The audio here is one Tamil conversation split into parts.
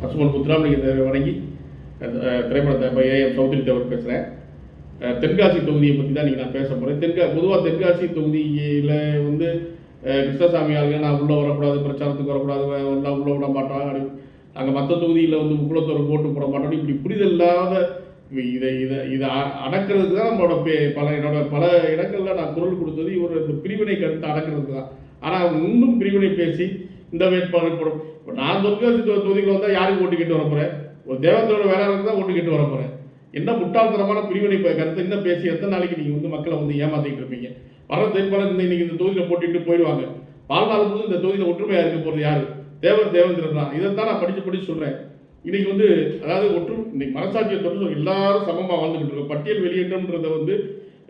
பசுமன் முத்துராமலிங்க வணங்கி அஹ், திரைப்படத்தை ஏஎம் சௌத்ரி தேவர் பேசுகிறேன் தென்காசி தொகுதியை பற்றி தான் நீங்கள் நான் பேச போகிறேன் தென்கா பொதுவாக தென்காசி தொகுதியில் வந்து கிருஷ்ணசாமி ஆளுங்க நான் உள்ளே வரக்கூடாது பிரச்சாரத்துக்கு வரக்கூடாது எல்லாம் உள்ளே விட மாட்டோம் அப்படி நாங்கள் மற்ற தொகுதியில் வந்து முக்குளத்தோர் போட்டு போட மாட்டோம். இப்படி புரிதல் இல்லாத இதை இதை இதை அ- அடக்கிறதுக்கு தான் நம்மளோட பே பல என்னோட பல இடங்களில் நான் குரல் கொடுத்தது இவர் இந்த பிரிவினை கருத்தை அடக்கிறதுக்கு தான். ஆனால் அவங்க இன்னும் பிரிவினை பேசி இந்த வேட்பாளர் போடும் இப்போ நான் தென்காசி தொகுதிக்கு வந்தால் யாருக்கு ஓட்டு கேட்டு வர போகிறேன் ஒரு தேவத்தோட வேளாளருக்கு தான் ஓட்டு கேட்டு வர போகிறேன் என்ன முட்டாள்தனமான பிரிவினை கருத்தை இன்னும் பேசி எத்தனை நாளைக்கு நீங்கள் வந்து மக்களை வந்து ஏமாற்றிக்கிட்டு இருப்பீங்க? வர வேட்பாளர் இந்த இன்னைக்கு இந்த தொகுதியில் போட்டிட்டு போயிடுவாங்க. வாழ்நாள் போது இந்த தொகுதியில் ஒற்றுமையாக இருக்க போகிறது யார்? தேவர் தேவேந்திரன் தான். இதைத்தான் நான் படித்து படித்து சொல்கிறேன் இன்னைக்கு வந்து அதாவது ஒற்று இன்னைக்கு மனசாட்சியை தொற்று எல்லாரும் சமமாக வாழ்ந்துகிட்டு இருக்கோம். பட்டியல் வெளியேற்றம்ன்றதை வந்து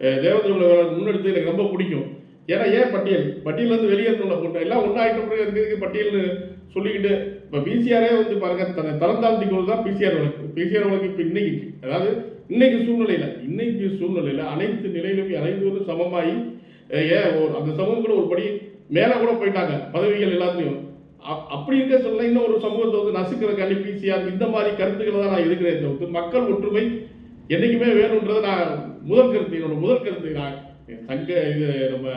அஹ், முன்னெடுத்து எனக்கு ரொம்ப பிடிக்கும். ஏன்னா ஏன் பட்டியல்? பட்டியலேருந்து வெளியேற்றணும் போட்டோம் எல்லாம் ஒன்றாயிட்ட பிறகு இருக்கிறதுக்கு பட்டியல்னு சொல்லிக்கிட்டு இப்போ பிசிஆரே வந்து பாருங்க தன்னை தரம் தாழ்த்திக்கிறது தான் பிசிஆர் வழக்கு. பிசிஆர் வழக்கு இப்போ இன்னைக்கு அதாவது இன்னைக்கு சூழ்நிலையில் இன்னைக்கு சூழ்நிலையில் அனைத்து நிலையிலும் அனைவரும் சமமாகி ஏன் ஒரு அந்த சமூகம் கூட ஒரு படி மேலே கூட போயிட்டாங்க. பதவிகள் எல்லாத்துலேயும். அப்படி இருக்க சொல்ல இன்னும் ஒரு சமூகத்தை வந்து நசுக்கிறக்காண்டி பிசிஆர் இந்த மாதிரி கருத்துக்களை தான் நான் எதுக்கிறேன் தவிர்த்து மக்கள் ஒற்றுமை என்றைக்குமே வேணுன்றதை நான் முதல் கருத்து என்னோட முதல் கருத்து நான் தங்க இது நம்ம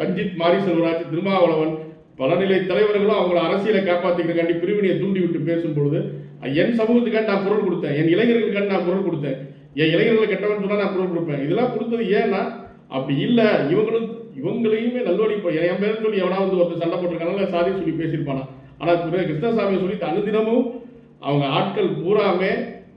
ரஞ்சித் மாரி செல்வராஜ் திருமாவளவன் பலநிலை தலைவர்களும் அவங்கள அரசியலை காப்பாற்றிக்கிறக்காண்டி பிரிவினையை தூண்டி விட்டு பேசும் பொழுது என் சமூகத்துக்காண்டி நான் குரல் கொடுத்தேன். என் இளைஞர்களுக்காண்டி நான் குரல் கொடுத்தேன். என் இளைஞர்களை கெட்டவன் சொன்னால் நான் குரல் கொடுப்பேன். இதெல்லாம் கொடுத்தது ஏன்னா அப்படி இல்லை. இவங்களும் இவங்களையுமே நல்வழி என் பேர் சொல்லி எவனா வந்து ஒருத்தர் சண்டை போட்டிருக்காங்க சாதி சொல்லி பேசியிருப்பானா? ஆனால் கிருஷ்ணசாமியை சொல்லி அனுதினமும் அவங்க ஆட்கள் பூராமே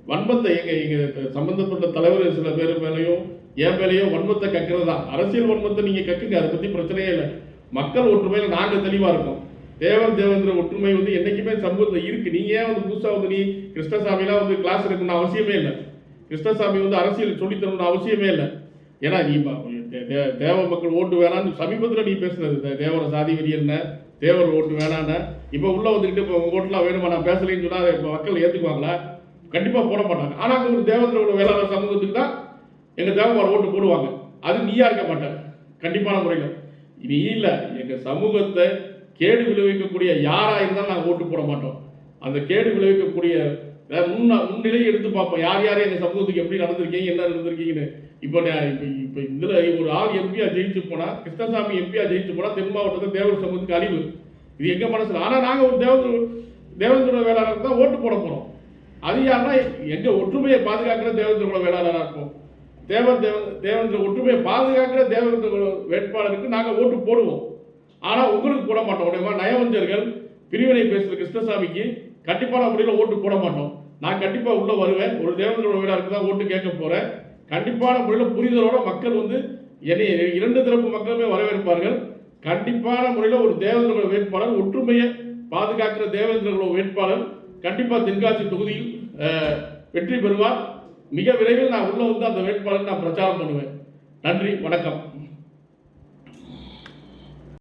வன்மத்தை எங்கள் இங்கே சம்மந்தப்பட்ட தலைவர் சில பேர் மேலேயும் என் மேலேயும் வன்மத்தை கக்கிறது தான் அரசியல் வன்மத்தை நீங்கள் கக்குங்க அதை பற்றி பிரச்சனையே இல்லை. மக்கள் ஒற்றுமையில் நாங்கள் தெளிவாக இருக்கோம். தேவன் தேவேந்திர ஒற்றுமை வந்து என்றைக்குமே சமூகத்தில் இருக்குது நீங்கள் ஏன் வந்து புதுசாக வந்து நீ கிருஷ்ணசாமிலாம் வந்து கிளாஸ் எடுக்கணும்னு அவசியமே இல்லை. கிருஷ்ணசாமி வந்து அரசியல் சொல்லித் தரணும்னு அவசியமே இல்லை. ஏன்னா நீ தே- தேவ மக்கள் ஓட்டு வேணான்னு சமீபத்தில் நீ பேசுனது. தேவர சாதி வெறி என்ன? தேவர் ஓட்டு வேணான்னு இப்போ உள்ளே வந்துக்கிட்டு இப்போ உங்கள் ஓட்டுலாம் வேணுமா? நான் பேசலைன்னு சொன்னால் அதை மக்கள் ஏற்றுக்குவாங்களா கண்டிப்பாக போட மாட்டாங்க. ஆனால் அங்கே ஒரு தேவேந்திரோட வேளாண் சமூகத்துக்கு தான் எங்கள் தேவமார் ஓட்டு போடுவாங்க. அது நீயா இருக்க மாட்டாங்க கண்டிப்பான முறையில். நீ இல்லை. எங்கள் சமூகத்தை கேடு விளைவிக்கக்கூடிய யாராக இருந்தாலும் நாங்கள் ஓட்டு போட மாட்டோம். அந்த கேடு விளைவிக்கக்கூடிய முன்ன முன்னிலையை எடுத்து பார்ப்போம். யார் யார் எங்கள் சமூகத்துக்கு எப்படி நடந்திருக்கீங்க என்ன நடந்திருக்கீங்கன்னு. இப்போ நான் இப்போ இப்போ இதில் ஒரு ஆள் எம்பியா ஜெயிச்சு போனால் கிருஷ்ணசாமி எம்பியா ஜெயிச்சு போனால் தென் மாவட்டத்தில் தேவர் சமூகத்துக்கு அழிவு. இது எங்கள் மனசில். ஆனால் நாங்கள் ஒரு தேவேந்திர தேவேந்திர வேளாளருக்கு தான் ஓட்டு போட போகிறோம் அது யாருன்னா எங்கள் ஒற்றுமையை பாதுகாக்கிற தேவேந்திர குல வேளாளராக இருக்கும். தேவன் தேவ தேவேந்திர ஒற்றுமையை பாதுகாக்கிற தேவேந்திர குல வேட்பாளருக்கு நாங்கள் ஓட்டு போடுவோம். ஆனால் உங்களுக்கு போட மாட்டோம். உடைய நயவஞ்சர்கள் பிரிவினை பேசுகிற கிருஷ்ணசாமிக்கு கண்டிப்பான முறையில் ஓட்டு போட மாட்டோம். நான் கண்டிப்பாக உள்ளே வருவேன். ஒரு தேவேந்திர குல வேளாளருக்கு தான் ஓட்டு கேட்க போகிறேன் கண்டிப்பான முறையில் புரிதலோட மக்கள் வந்து என்னை இரண்டு தரப்பு மக்களுமே வரவேற்பார்கள். கண்டிப்பான முறையில் ஒரு தேவேந்திர வேட்பாளர் ஒற்றுமையை பாதுகாக்கிற தேவேந்திர வேட்பாளர் கண்டிப்பாக தென்காசி தொகுதியில் வெற்றி பெறுவார். மிக விரைவில் நான் உள்ளே வந்து அந்த வேட்பாளர் நான் பிரச்சாரம் பண்ணுவேன். நன்றி வணக்கம்.